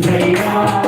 Hallelujah.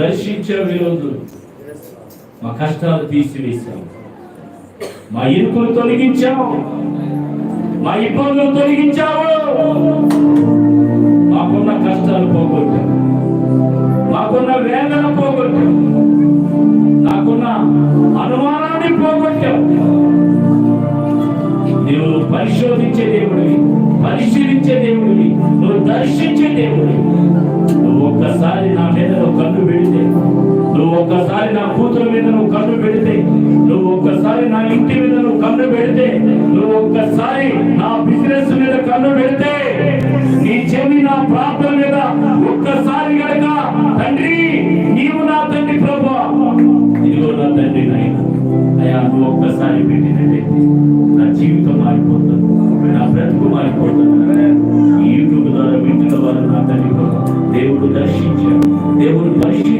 దర్శించావు ఈరోజు మా కష్టాలు తీసివేశావు మా ఇరుకులు తొలగించావు. మా ఇబ్బందులు తొలగించావు. మాకున్న కష్టాలు పోగొట్టావు. మాకున్న వేదన పోగొట్టావు. నాకున్న అనుమానాన్ని పోగొట్టావు. నువ్వు పరిశోధించే దేవుడివి. పరిశీలించే దేవుడివి. నువ్వు దర్శించే దేవుడివి. నువ్వు ఒక్కసారి నా మీద నువ్వు కన్ను పెడితే నువ్వు ఒక్కసారి నా కూతురు మీద నువ్వు కన్ను పెడితే నువ్వు ఒక్కసారి నా ఇంటి మీద నువ్వు కన్ను పెడితే నువ్వు ఒక్కసారి నా బిజినెస్ మీద కన్ను పెడితే నీ చెవి నా ప్రార్థన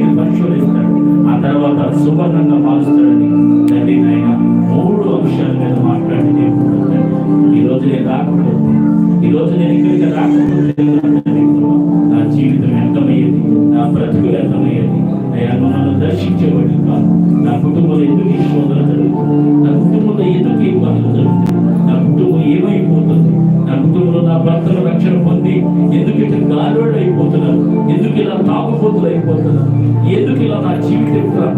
పరిశీలి పరిశోధిస్తాడు. ఆ తర్వాత సువర్ణంగా మారుస్తాడని తండ్రి నాయన మూడు అంశాల మీద మాట్లాడి దేవుడు ఈరోజు నేను రాకపోతే ఈరోజు నేను ఇక్కడికి రాకపోతే నా జీవితం వ్యర్థమయ్యేది నా బ్రతుకు వ్యర్థమయ్యేది. అయ్యా నువ్వు నన్ను దర్శించేవాడు కాదు. నా కుటుంబంలో ఎందుకు ఈ శోధన ఇలా తాగుపోతులు ఎందుకు ఇలా నా జీవితం కూడా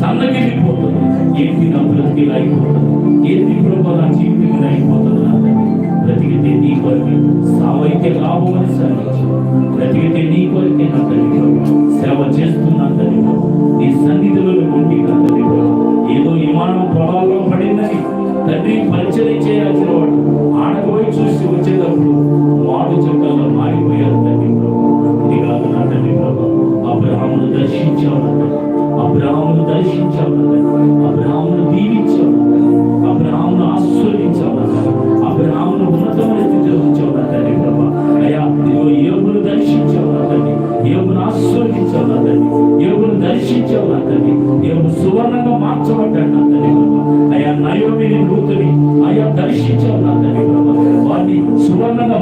సన్నగిలిపోతుంది ఏంటి నా బ్రతికి ఇలా అయిపోతుంది ఏంటి ప్రభు నా జీవితం ఇలా అయిపోతుంది నా బ్రతికితే నీ కొరకే సావైతే లాభం అని సరించి బ్రతికితే నీ కొరకే నా తల్లి సేవ చేస్తున్నా తల్లి రక్షించావు నా తండ్రి నేను సువర్ణంగా మార్చబడ్డాడు నా తండ్రి అయా నయోమిని నూతుని అయా దర్శించావు నా తండ్రి వారిని సువర్ణంగా